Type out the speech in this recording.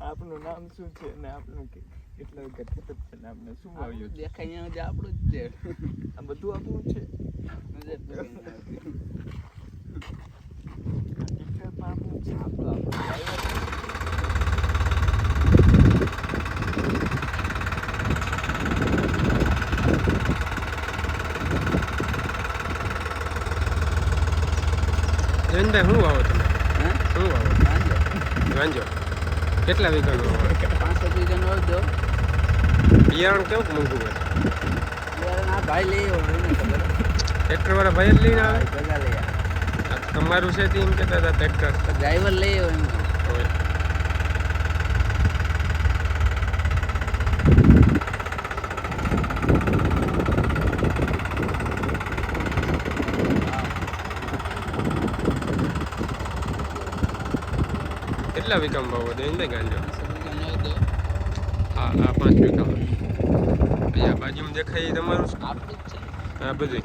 આપનું નામ શું છે અને આપનું કે- કેટલા ખેતર છે ને આપને શું આવ્યું છે દેખાય અહીંયા આપણું જ છે આ બધું છે છે આપણું આપણું છે. જયંતભાઈ શું વાવો તમે હે? શું વાવો. વાંજો કેટલા વીઘાનું વાવો પાંચસો વીઘાનો અડધો બિયારણ કેવું મોંઘું હોય? બિયારણ આ ભાઈ લઈ એને ટ્રેક્ટર વાળા ભાઈ જ લઈને આવે ભેગા લઈ આવે તમારું છે એમ કહેતા હતા ટ્રેક્ટર ડ્રાઈવર લઈ આવ્યો કેટલા વિકમ ભાવ વધે? એને ગાંજો? હા હા પાંચ વિકમ અહીંયા બાજુમાં દેખાય તમારું? આ બધું.